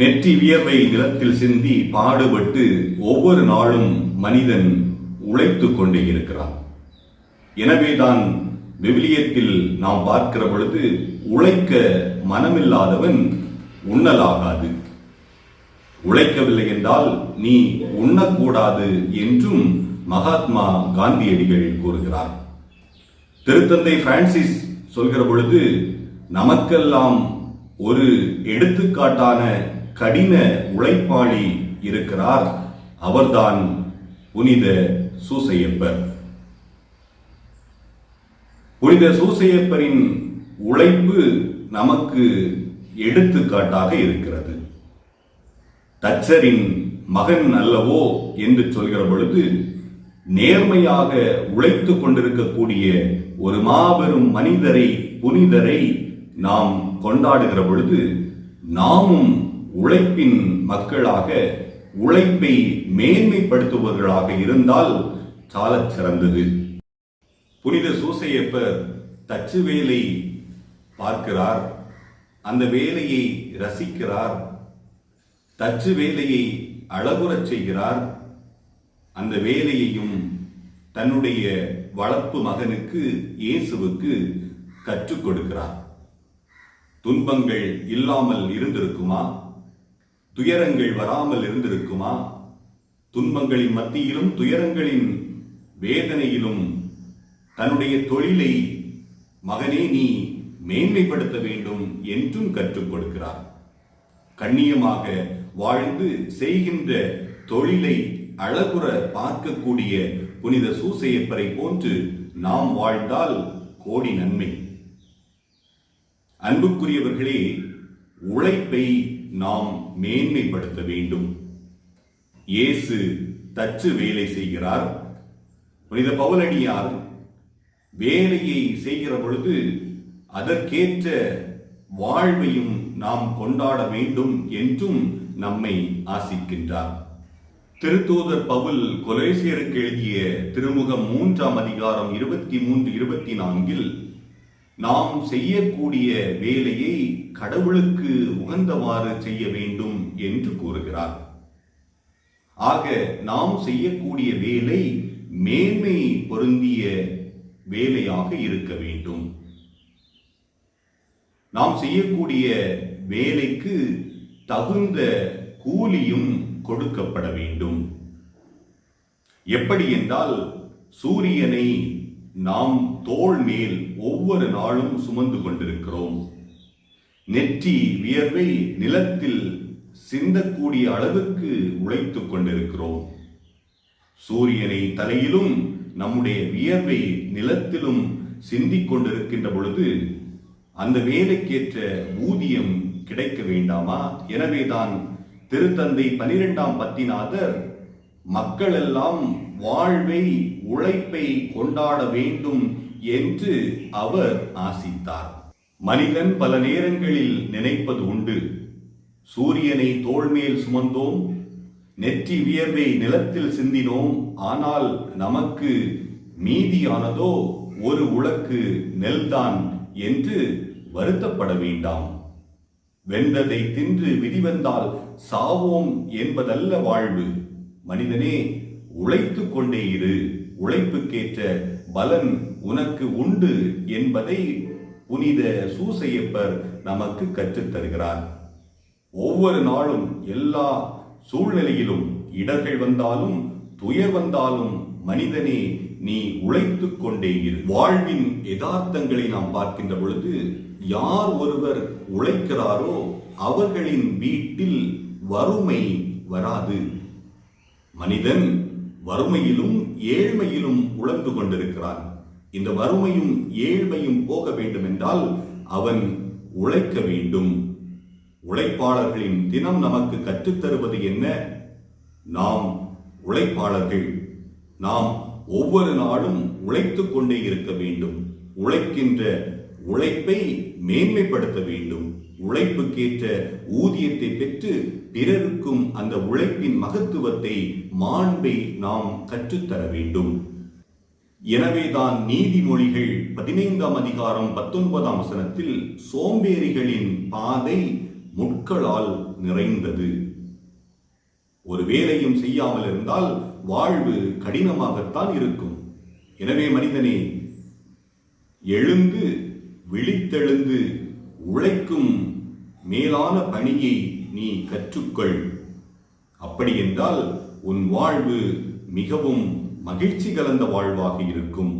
நெற்றி வியர்வை நிலத்தில் சிந்தி பாடுபட்டு ஒவ்வொரு நாளும் மனிதன் உழைத்து கொண்டே இருக்கிறான். எனவேதான் விவிலியத்தில் நாம் பார்க்கிற பொழுது உழைக்க மனமில்லாதவன் உண்ணலாகாது. உழைக்கவில்லை என்றால் நீ உண்ணக்கூடாது என்றும் மகாத்மா காந்தியடிகள் கூறுகிறார். திருத்தந்தை பிரான்சிஸ் சொல்கிற பொழுது நமக்கெல்லாம் ஒரு எடுத்துக்காட்டான கடின உழைப்பாளி இருக்கிறார். அவர்தான் புனித சூசையப்பர். புனித சூசையப்பரின் உழைப்பு நமக்கு எடுத்துக்காட்டாக இருக்கிறது. தச்சரின் மகன் அல்லவோ என்று சொல்கிற பொழுது நேர்மையாக உழைத்துக் கொண்டிருக்கக்கூடிய ஒரு மாபெரும் மனிதரை புனிதரை நாம் கொண்டாடுகிற பொழுது நாமும் உழைப்பின் மக்களாக உழைப்பை மேன்மைப்படுத்துபவர்களாக இருந்தால் சாலச் சிறந்தது. புனித சூசையப்பர் தச்சு வேலை பார்க்கிறார். அந்த வேலையை ரசிக்கிறார். தச்சு வேலையை அழகுறச் செய்கிறார். அந்த வேலையையும் தன்னுடைய வளர்ப்பு மகனுக்கு இயேசுவுக்கு கற்றுக் கொடுக்கிறார். துன்பங்கள் இல்லாமல் இருந்திருக்குமா? துயரங்கள் வராமல் இருந்திருக்குமா? துன்பங்களின் மத்தியிலும் துயரங்களின் வேதனையிலும் தன்னுடைய தொழிலை மகனே நீ மேன்மைப்படுத்த வேண்டும் என்றும் கற்றுக் கொடுக்கிறார். கண்ணியமாக வாழ்ந்து செய்கின்ற தொழிலை அழகுற பார்க்கக்கூடிய புனித சூசையப்பரை போன்று நாம் வாழ்ந்தால் கோடி நன்மை. அன்புக்குரியவர்களே உழைப்பை நாம் மேன்மைப்படுத்த வேண்டும். இயேசு தச்சு வேலை செய்கிறார். புனித பவுலடியார் வேலையை செய்கிற பொழுது அதற்கேற்ற வாழ்வையும் நாம் கொண்டாட வேண்டும் என்றும் நம்மை ஆசிக்கின்றார். திருத்தூதர் பவுல் கொலேசியருக்கு எழுதிய திருமுகம் மூன்றாம் அதிகாரம் இருபத்தி மூன்று இருபத்தி நான்கில் நாம் செய்யக்கூடிய வேலையை கடவுளுக்கு உகந்தவாறு செய்ய வேண்டும் என்று கூறுகிறார். ஆக நாம் செய்யக்கூடிய வேலை மேன்மை பொருந்திய வேலையாக இருக்க வேண்டும். நாம் செய்யக்கூடிய வேலைக்கு தகுந்த கூலியும் கொடுக்கப்பட வேண்டும். எப்படி என்றால் சூரியனை நாம் தோள் மேல் ஒவ்வொரு நாளும் சுமந்து கொண்டிருக்கிறோம். நெற்றி வியர்வை நிலத்தில் சிந்தக்கூடிய அளவுக்கு உழைத்துக் கொண்டிருக்கிறோம். சூரியனை தலையிலும் நம்முடைய வியர்வை நிலத்திலும் சிந்திக் கொண்டிருக்கின்ற பொழுது அந்த வேலைக்கேற்ற ஊதியம் கிடைக்க வேண்டாமா? எனவேதான் திருத்தந்தை பனிரெண்டாம் பத்திநாதர் மக்கள் எல்லாம் வாழ்வை உழைப்பை கொண்டாட வேண்டும் என்று அவர் ஆசித்தார். மனிதன் பல நேரங்களில் நினைப்பது உண்டு. சூரியனை தோள்மேல் சுமந்தோம் நெற்றி வியர்வை நிலத்தில் சிந்தினோம் ஆனால் நமக்கு மீதியானதோ ஒரு உலக்கு நெல்தான் என்று வருத்தப்பட வேண்டாம். வெந்ததை தின்று விதி வந்தால் சாவோம் என்பதல்ல வாழ்வு. மனிதனே உழைத்துக் கொண்டே இரு. உழைப்புக்கேற்ற பலன் உனக்கு உண்டு என்பதை புனித சூசையப்பர் நமக்கு கற்றுத் தருகிறார். ஒவ்வொரு நாளும் எல்லா சூழ்நிலையிலும் இடர்கள் வந்தாலும் துயர் வந்தாலும் மனிதனே நீ உழைத்துக் கொண்டே இரு. வாழ்வின் யதார்த்தங்களை நாம் பார்க்கின்ற பொழுது யார் ஒருவர் உழைக்கிறாரோ அவர்களின் வீட்டில் வறுமை வராது. மனிதன் வறுமையிலும் ஏழ்மையிலும் உழந்து கொண்டிருக்கிறான். இந்த வறுமையும் ஏழ்மையும் போக வேண்டும் என்றால் அவன் உழைக்க வேண்டும். உழைப்பாளர்களின் தினம் நமக்கு கற்றுத்தருவது என்ன? நாம் உழைப்பாளர்கள். நாம் ஒவ்வொரு நாளும் உழைத்துக் கொண்டே இருக்க வேண்டும். உழைக்கின்ற உழைப்பை மேன்மைப்படுத்த வேண்டும். உழைப்புக்கேற்ற ஊதியத்தை பெற்று பிறருக்கும் அந்த உழைப்பின் மகத்துவத்தை மாண்பை நாம் கற்றுத்தர வேண்டும். எனவேதான் நீதிமொழிகள் பதினைந்தாம் அதிகாரம் பத்தொன்பதாம் வசனத்தில் சோம்பேறிகளின் பாதை முட்களால் நிறைந்தது. ஒரு வேலையும் செய்யாமல் இருந்தால் வாழ்வு கடினமாகத்தான் இருக்கும். எனவே மனிதனே எழுந்து விழித்தெழுந்து உழைக்கும் மேலான பணியை நீ கற்றுக்கொள். அப்படியென்றால் உன் வாழ்வு மிகவும் மகிழ்ச்சி கலந்த வாழ்வாக இருக்கும்.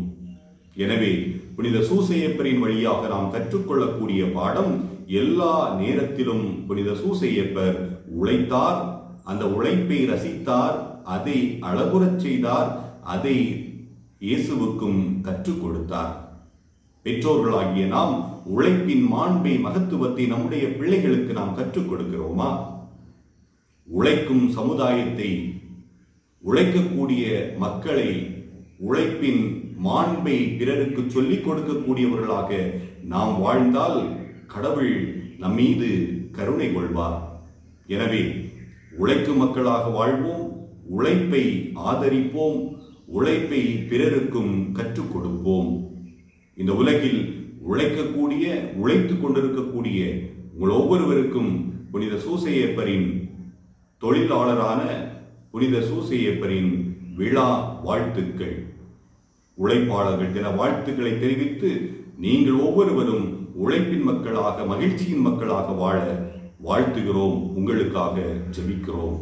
எனவே புனித சூசையப்பரின் வழியாக நாம் கற்றுக்கொள்ளக்கூடிய பாடம் எல்லா நேரத்திலும் புனித சூசையப்பர் உழைத்தார் அந்த உழைப்பை ரசித்தார் அதை அழகுறச் செய்தார் அதை இயேசுவுக்கும் கற்றுக் கொடுத்தார். பெற்றோர்களாகிய நாம் உழைப்பின் மாண்பை மகத்துவத்தை நம்முடைய பிள்ளைகளுக்கு நாம் கற்றுக் கொடுக்கிறோமா? உழைக்கும் சமுதாயத்தை உழைக்கக்கூடிய மக்களை உழைப்பின் மாண்பை பிறருக்கு சொல்லிக் கொடுக்கக்கூடியவர்களாக நாம் வாழ்ந்தால் கடவுள் நம் மீது கருணை கொள்வார். எனவே உழைக்கும் மக்களாக வாழ்வோம் உழைப்பை ஆதரிப்போம் உழைப்பை பிறருக்கும் கற்றுக் கொடுப்போம். இந்த உலகில் உழைக்கக்கூடிய உழைத்துக் கொண்டிருக்கக்கூடிய உங்கள் ஒவ்வொருவருக்கும் புனித சூசையப்பரின் தொழிலாளரான புனித சூசையப்பரின் விழா வாழ்த்துக்கள். உழைப்பாளர்கள் தின வாழ்த்துக்களை தெரிவித்து நீங்கள் ஒவ்வொருவரும் உழைப்பின் மக்களாக மகிழ்ச்சியின் மக்களாக வாழ வாழ்த்துகிறோம். உங்களுக்காக ஜெபிக்கிறோம்.